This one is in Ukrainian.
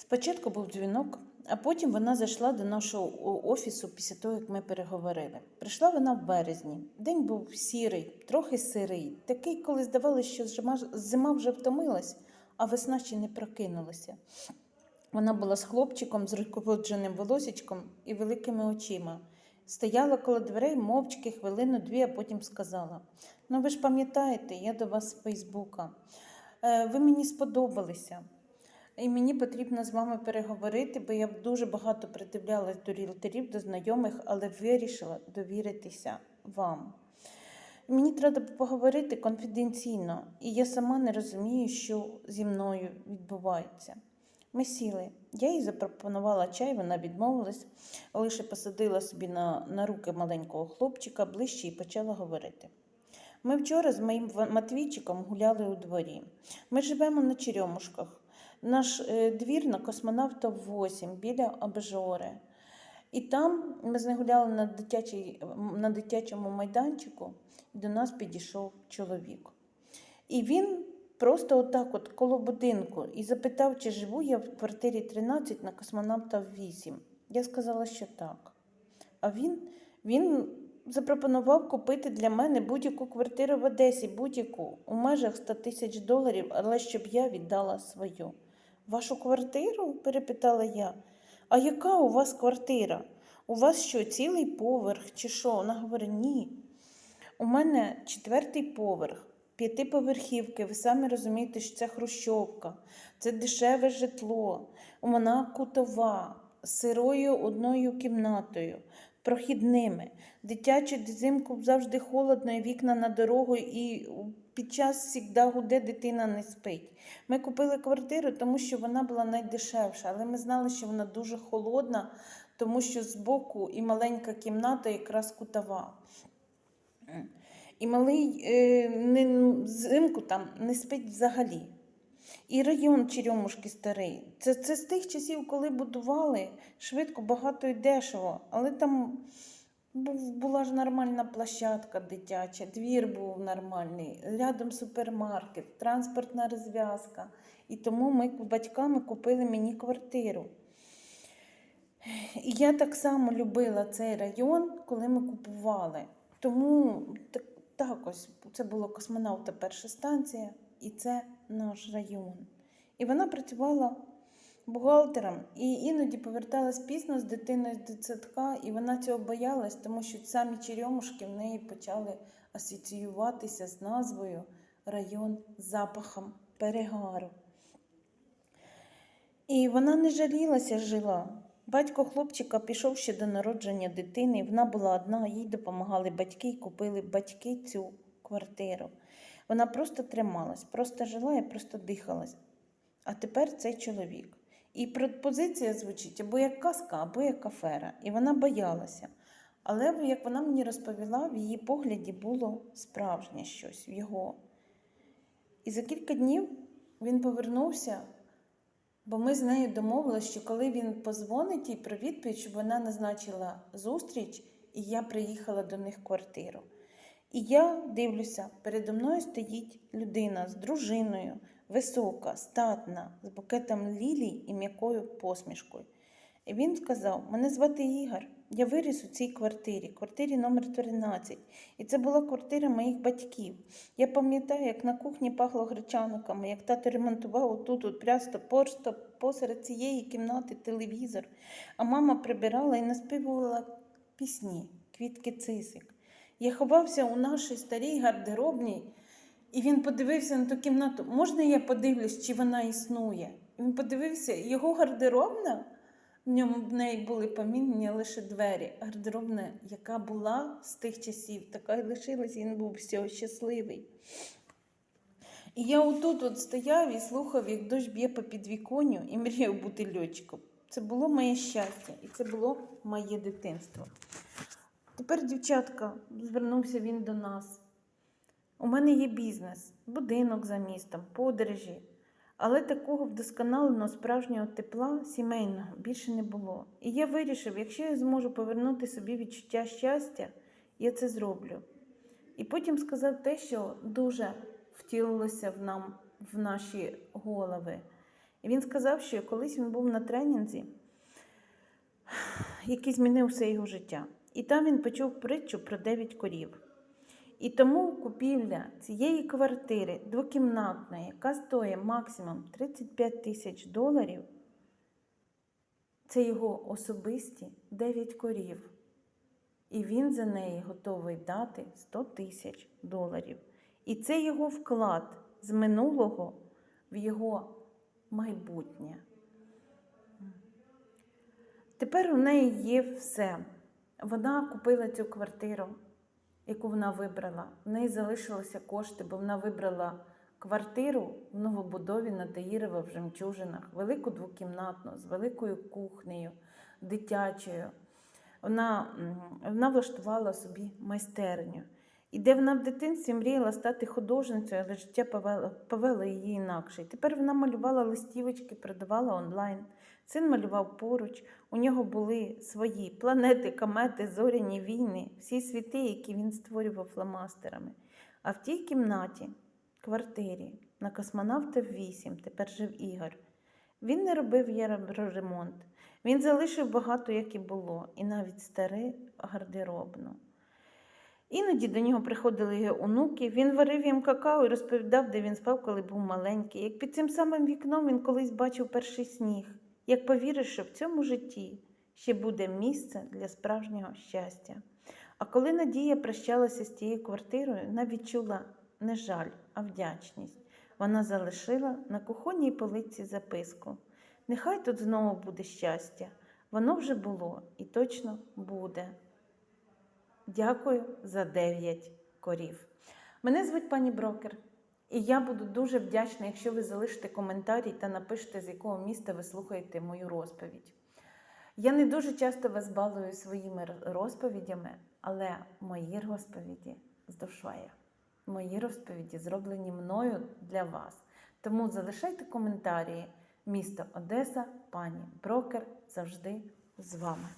Спочатку був дзвінок, а потім вона зайшла до нашого офісу після того, як ми переговорили. Прийшла вона в березні. День був сірий, трохи сирий, такий, коли здавалося, що зима, вже втомилась, а весна ще не прокинулася. Вона була з хлопчиком, з рукодженим волосічком і великими очима. Стояла коло дверей мовчки хвилину-дві, а потім сказала: Ну, ви ж пам'ятаєте, я до вас з Фейсбука. Е, Ви мені сподобалися. І мені потрібно з вами переговорити, бо я дуже багато придивлялась до ріелторів, до знайомих, але вирішила довіритися вам. Мені треба поговорити конфіденційно, і я сама не розумію, що зі мною відбувається. Ми сіли. Я їй запропонувала чай, вона відмовилась, лише посадила собі на, на руки маленького хлопчика ближче і почала говорити. Ми вчора з моїм Матвійчиком гуляли у дворі. Ми живемо на Черемушках. Наш е, двір на космонавта 8 біля обжори. І там ми з гуляли на, дитячій, на дитячому майданчику, і до нас підійшов чоловік. І він просто отак, от коло будинку, і запитав, чи живу я в квартирі 13 на космонавта 8. Я сказала, що так. А він, він запропонував купити для мене будь-яку квартиру в Одесі, будь-яку, у межах 100 тисяч доларів, але щоб я віддала свою. Вашу квартиру? перепитала я. А яка у вас квартира? У вас що, цілий поверх чи що? Вона говорить, ні. У мене четвертий поверх, п'ятиповерхівки. Ви самі розумієте, що це хрущовка, це дешеве житло. Вона кутова, з сирою одною кімнатою, прохідними. Дитячу взимку завжди холодно, і вікна на дорогу, і під час завжди гуде дитина не спить. Ми купили квартиру, тому що вона була найдешевша, але ми знали, що вона дуже холодна, тому що збоку і маленька кімната якраз кутова. І малий е, не, взимку там не спить взагалі. І район Черемушки старий. Це, це з тих часів, коли будували швидко, багато і дешево. Але там був, була ж нормальна площадка дитяча, двір був нормальний, рядом супермаркет, транспортна розв'язка. І тому ми з батьками купили мені квартиру. І я так само любила цей район, коли ми купували. Тому так, так ось це була космонавта перша станція, і це наш район. І вона працювала бухгалтером і іноді поверталась пізно з дитиною з дитсадка, і вона цього боялась, тому що самі черемушки в неї почали асоціюватися з назвою район запахом перегару. І вона не жалілася, жила. Батько хлопчика пішов ще до народження дитини, вона була одна, їй допомагали батьки і купили батьки цю квартиру. Вона просто трималась, просто жила і просто дихалась. А тепер цей чоловік. І пропозиція звучить або як казка, або як афера. І вона боялася. Але, як вона мені розповіла, в її погляді було справжнє щось в його. І за кілька днів він повернувся, бо ми з нею домовилися, що коли він позвонить їй про відповідь, щоб вона назначила зустріч, і я приїхала до них в квартиру. І я дивлюся, передо мною стоїть людина з дружиною, висока, статна, з букетом лілій і м'якою посмішкою. І він сказав: Мене звати Ігор. Я виріс у цій квартирі, квартирі номер 13. І це була квартира моїх батьків. Я пам'ятаю, як на кухні пахло гречаниками, як тато ремонтував отут, от прясто просто посеред цієї кімнати телевізор. А мама прибирала і наспівувала пісні, квітки цисик. Я ховався у нашій старій гардеробній, і він подивився на ту кімнату. Можна я подивлюсь, чи вона існує? Він подивився, його гардеробна. В ньому в неї були помінені лише двері. Гардеробна, яка була з тих часів, така й лишилась, він був всього щасливий. І я отут от стояв і слухав, як дощ б'є по підвіконню, і мріяв бути льотчиком. Це було моє щастя, і це було моє дитинство. Тепер, дівчатка, звернувся він до нас. У мене є бізнес, будинок за містом, подорожі. Але такого вдосконаленого справжнього тепла сімейного більше не було. І я вирішив, якщо я зможу повернути собі відчуття щастя, я це зроблю. І потім сказав те, що дуже втілилося в нам в наші голови. І він сказав, що колись він був на тренінгі, який змінив все його життя. І там він почув притчу про 9 корів. І тому купівля цієї квартири двокімнатної, яка стоїть максимум 35 тисяч доларів, це його особисті 9 корів. І він за неї готовий дати 100 тисяч доларів. І це його вклад з минулого в його майбутнє. Тепер у неї є все. Вона купила цю квартиру, яку вона вибрала. В неї залишилися кошти, бо вона вибрала квартиру в новобудові на Таїрова в Жемчужинах, велику двокімнатну, з великою кухнею, дитячою. Вона, вона влаштувала собі майстерню. І де вона в дитинстві мріяла стати художницею, але життя повело, її інакше. І тепер вона малювала листівочки, продавала онлайн. Син малював поруч. У нього були свої планети, комети, зоряні війни, всі світи, які він створював фломастерами. А в тій кімнаті, квартирі, на космонавта 8, тепер жив Ігор. Він не робив євроремонт. Він залишив багато, як і було, і навіть старе гардеробну. Іноді до нього приходили його онуки, він варив їм какао і розповідав, де він спав, коли був маленький. Як під цим самим вікном він колись бачив перший сніг, як повірив, що в цьому житті ще буде місце для справжнього щастя. А коли Надія прощалася з тією квартирою, вона відчула не жаль, а вдячність. Вона залишила на кухонній полиці записку. Нехай тут знову буде щастя. Воно вже було і точно буде. Дякую за 9 корів. Мене звуть пані Брокер, і я буду дуже вдячна, якщо ви залишите коментарі та напишете, з якого міста ви слухаєте мою розповідь. Я не дуже часто вас балую своїми розповідями, але мої розповіді з душою. Мої розповіді зроблені мною для вас. Тому залишайте коментарі. Місто Одеса, пані Брокер завжди з вами.